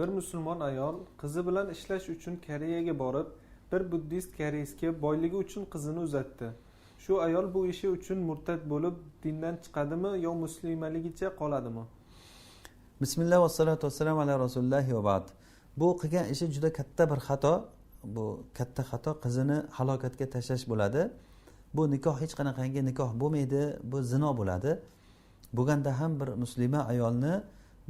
bir musulmon ayol qizi bilan ishlash uchun koreyaga borib bir buddist koreysga boyligi uchun qizini uzatdi. Shu ayol bu ishi uchun murtad bo'lib dindan chiqadimi yo muslimaligicha qoladimi? Bismillah vassalotu vassalamu ala rasulillahi va ba'd. Bu qilgan ishi juda katta bir xato. Bu katta xato qizini halokatga tashlash bo'ladi. Bu nikoh hech qanaqangi nikoh bo'lmaydi bu zino bo'ladi. Bo'lganda ham bir muslima ayolni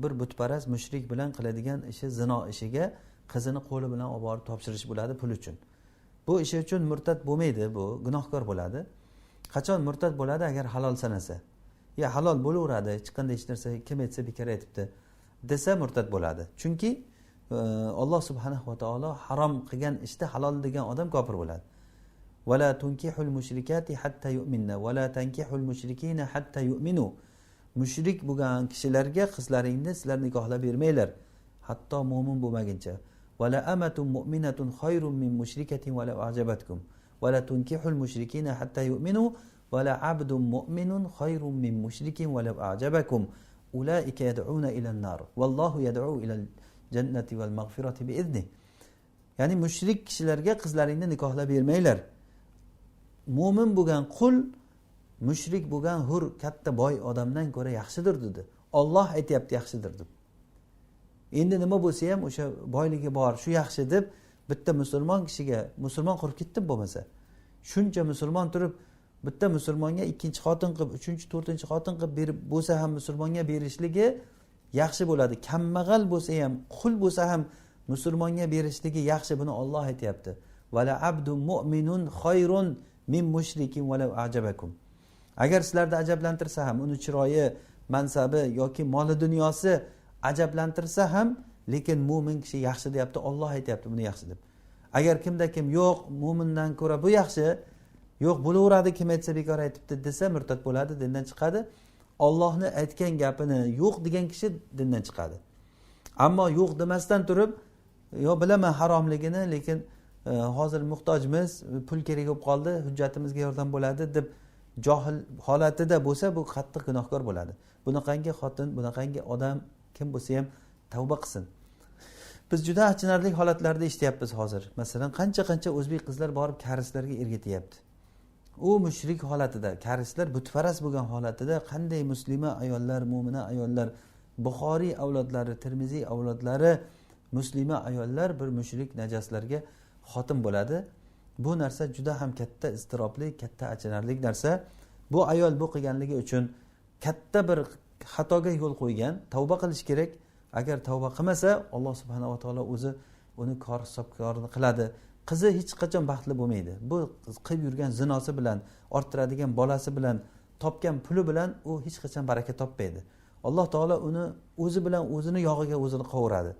bir butparast mushrik bilan qiladigan ishi zino ishiga qizini qo'li bilan olib borib topshirish bo'ladi pul uchun. Bu ishi uchun murtad bo'lmaydi bu gunohkor bo'ladi. Qachon murtad bo'ladi? Agar halol sanasa. Ya halol bo'laveradi hech qanday hech narsa kim aytsa bekor aytibdi desa murtad bo'ladi. Chunki e, alloh subhanahu va taolo harom qilgan ishda halol degan odam kofir bo'ladi. Vala tunkihul mushrikati hatta yu'minna vala tankihul mushrikina hatta yu'minu. Mushrik bo'lgan kishilarga qizlaringni sizlar nikohlab bermanglar. Hatto mo'min bo'lmaguncha. Vala amatun mu'minatun khayrun min mushrikatin vala ajabatkum. Vala tunkihul mushrikina hatta yu'minu. Vala abdun mu'minun khayrun min mushrikin vala ajabakum. Ulaika yad'una ila nar vallohu yad'u ila jannati val mag'firati bi idnih ya'ni mushrik kishilarga qizlaringni nikohlab bermanglar. Mo'min bo'lgan qul mushrik bo'lgan hur katta boy odamdan ko'ra yaxshidir dedi. Olloh aytyapti yaxshidir deb. Endi nima bo'lsa ham o'sha boyligi bor shu yaxshi deb bitta musulmon kishiga musulmon qurib ketdim bo'lmasa shuncha musulmon turib bitta musulmonga ikkinchi xotin qilib uchinchi to'rtinchi xotin qilib berib bo'lsa ham musulmonga berishligi yaxshi bo'ladi. Kambag'al bo'lsa ham qul bo'lsa ham musulmonga berishligi yaxshi buni olloh aytyapti. Vala abdu mu'minun xoyrun min mushrikin ajabakum. Agar sizlarni ajablantirsa ham uni chiroyi mansabi yoki moli dunyosi ajablantirsa ham lekin mo'min kishi yaxshi deyapti olloh aytyapti buni yaxshi deb. Agar kimda kim yo'q mo'mindan ko'ra bu yaxshi yo'q bo'laveradi kim aytsa bekor aytibdi desa murtad bo'ladi dindan chiqadi. Ollohni aytgan gapini yo'q degan kishi dindan chiqadi. Ammo yo'q demasdan turib yo bilaman haromligini lekin e, hozir muhtojmiz pul kerak bo'lib qoldi hujjatimizga yordam bo'ladi deb johil holatida bo'lsa bu qattiq gunohkor bo'ladi. Bunaqangi xotin bunaqangi odam kim bo'lsa ham tavba qilsin. Biz juda achinarli holatlarda eshityapmiz hozir. Masalan qancha qancha o'zbek qizlar borib karislarga ergatyapti. U mushrik holatida karislar butparast bo'lgan holatida qanday muslima ayollar mo'mina ayollar buxoriy avlodlari termiziy avlodlari muslima ayollar bir mushrik najaslarga xotin bo'ladi. Bu narsa juda ham katta iztirobli katta achinarli narsa. Bu ayol bu qilganligi uchun katta bir xatoga yo'l qo'ygan. Tavba qilish kerak. Agar tavba qilmasa alloh subhanava taolo o'zi uni kor hisobkorini qiladi. Qizi hech qachon baxtli bo'lmaydi. Bu qilib yurgan zinosi bilan orttiradigan bolasi bilan topgan puli bilan u hech qachon baraka topmaydi. Alloh taolo uni o'zi bilan o'zini yog'iga o'zini qovuradi.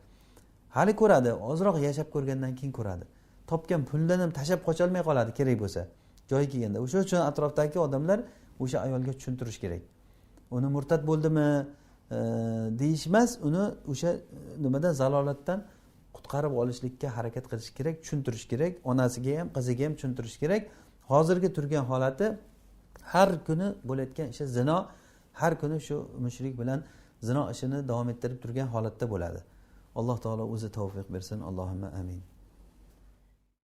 Hali ko'radi ozroq yashab ko'rgandan keyin ko'radi. Topgan pulidan ham tashlab qocholmay qoladi kerak bo'lsa. Joyi kelganda. O'sha uchun atrofdagi odamlar o'sha ayolga tushuntirish kerak. Uni murtad bo'ldimi e, deyish emas uni o'sha e, nimadan zalolatdan qutqarib olishlikka harakat qilish kerak tushuntirish kerak onasiga ham qiziga ham tushuntirish kerak. Hozirgi turgan holati har kuni bo'layotgan ishi zino har kuni shu mushrik bilan zino ishini davom ettirib turgan holatda bo'ladi. Alloh taolo o'zi tavfiq bersin. Allohimma amin.